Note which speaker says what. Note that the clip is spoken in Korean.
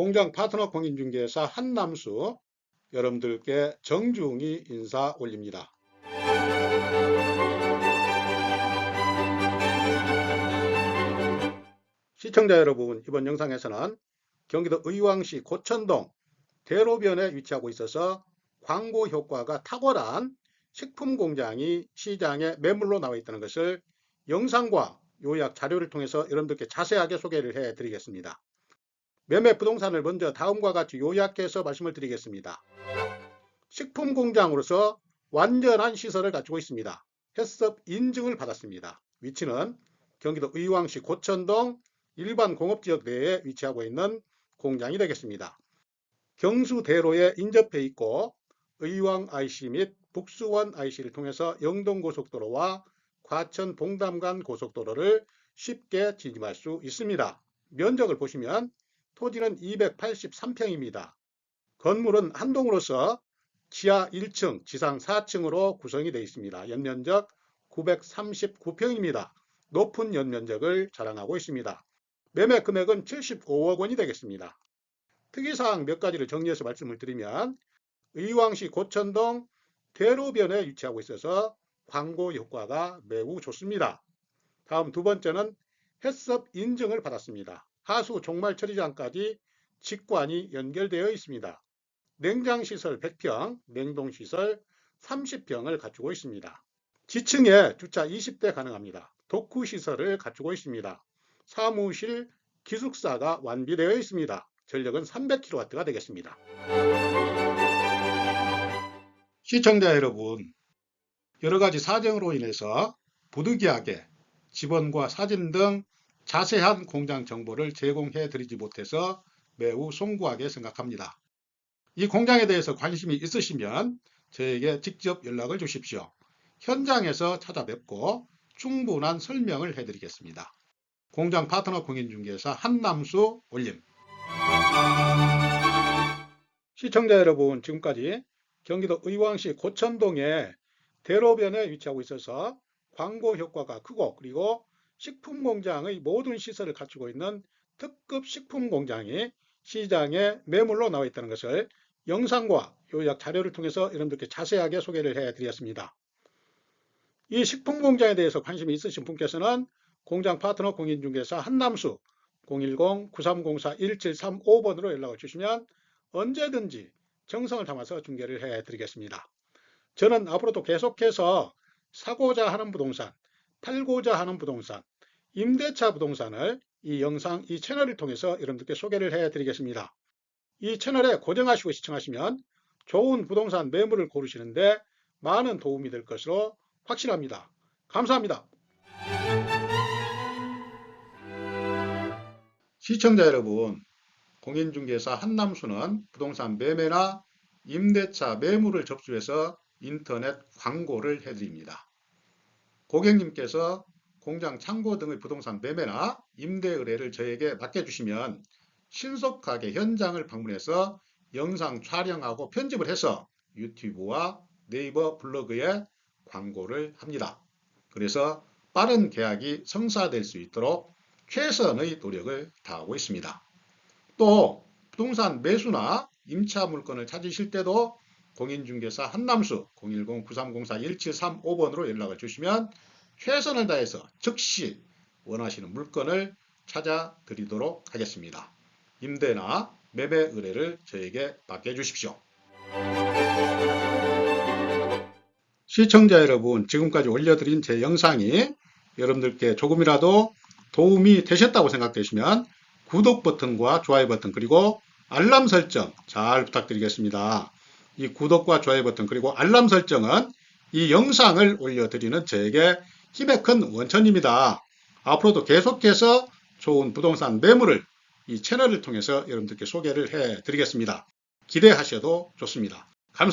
Speaker 1: 공장 파트너 공인중개사 한남수 여러분들께 정중히 인사 올립니다. 시청자 여러분, 이번 영상에서는 경기도 의왕시 고천동 대로변에 위치하고 있어서 광고 효과가 탁월한 식품 공장이 시장에 매물로 나와 있다는 것을 영상과 요약 자료를 통해서 여러분들께 자세하게 소개를 해 드리겠습니다. 매매 부동산을 먼저 다음과 같이 요약해서 말씀을 드리겠습니다. 식품 공장으로서 완전한 시설을 갖추고 있습니다. 햇섭 인증을 받았습니다. 위치는 경기도 의왕시 고천동 일반 공업지역 내에 위치하고 있는 공장이 되겠습니다. 경수대로에 인접해 있고 의왕 IC 및 북수원 IC를 통해서 영동고속도로와 과천 봉담간 고속도로를 쉽게 진입할 수 있습니다. 면적을 보시면 토지는 283평입니다. 건물은 한 동으로서 지하 1층, 지상 4층으로 구성이 되어 있습니다. 연면적 939평입니다. 높은 연면적을 자랑하고 있습니다. 매매 금액은 75억 원이 되겠습니다. 특이사항 몇 가지를 정리해서 말씀을 드리면 의왕시 고천동 대로변에 위치하고 있어서 광고 효과가 매우 좋습니다. 다음 두 번째는 햇섭 인증을 받았습니다. 하수 종말 처리장까지 직관이 연결되어 있습니다. 냉장시설 100평, 냉동시설 30평을 갖추고 있습니다. 지층에 주차 20대 가능합니다. 독후시설을 갖추고 있습니다. 사무실, 기숙사가 완비되어 있습니다. 전력은 300kW가 되겠습니다. 시청자 여러분, 여러 가지 사정으로 인해서 부득이하게 지번과 사진 등 자세한 공장 정보를 제공해 드리지 못해서 매우 송구하게 생각합니다. 이 공장에 대해서 관심이 있으시면 저에게 직접 연락을 주십시오. 현장에서 찾아뵙고 충분한 설명을 해드리겠습니다. 공장 파트너 공인중개사 한남수 올림. 시청자 여러분, 지금까지 경기도 의왕시 고천동에 대로변에 위치하고 있어서 광고 효과가 크고 그리고 식품 공장의 모든 시설을 갖추고 있는 특급 식품 공장이 시장에 매물로 나와 있다는 것을 영상과 요약 자료를 통해서 여러분들께 자세하게 소개를 해 드렸습니다. 이 식품 공장에 대해서 관심이 있으신 분께서는 공장 파트너 공인중개사 한남수 010-9304-1735번으로 연락을 주시면 언제든지 정성을 담아서 중개를 해 드리겠습니다. 저는 앞으로도 계속해서 사고자 하는 부동산, 팔고자 하는 부동산, 임대차 부동산을 이 영상, 이 채널을 통해서 여러분들께 소개를 해 드리겠습니다. 이 채널에 고정하시고 시청하시면 좋은 부동산 매물을 고르시는데 많은 도움이 될 것으로 확실합니다. 감사합니다. 시청자 여러분, 공인중개사 한남수는 부동산 매매나 임대차 매물을 접수해서 인터넷 광고를 해드립니다. 고객님께서 공장 창고 등의 부동산 매매나 임대 의뢰를 저에게 맡겨주시면 신속하게 현장을 방문해서 영상 촬영하고 편집을 해서 유튜브와 네이버 블로그에 광고를 합니다. 그래서 빠른 계약이 성사될 수 있도록 최선의 노력을 다하고 있습니다. 또 부동산 매수나 임차 물건을 찾으실 때도 공인중개사 한남수 010-9304-1735번으로 연락을 주시면 최선을 다해서 즉시 원하시는 물건을 찾아 드리도록 하겠습니다. 임대나 매매 의뢰를 저에게 맡겨주십시오. 시청자 여러분, 지금까지 올려드린 제 영상이 여러분들께 조금이라도 도움이 되셨다고 생각되시면 구독 버튼과 좋아요 버튼 그리고 알람 설정 잘 부탁드리겠습니다. 이 구독과 좋아요 버튼 그리고 알람 설정은 이 영상을 올려드리는 저에게 힘의 큰 원천입니다. 앞으로도 계속해서 좋은 부동산 매물을 이 채널을 통해서 여러분들께 소개를 해 드리겠습니다. 기대하셔도 좋습니다.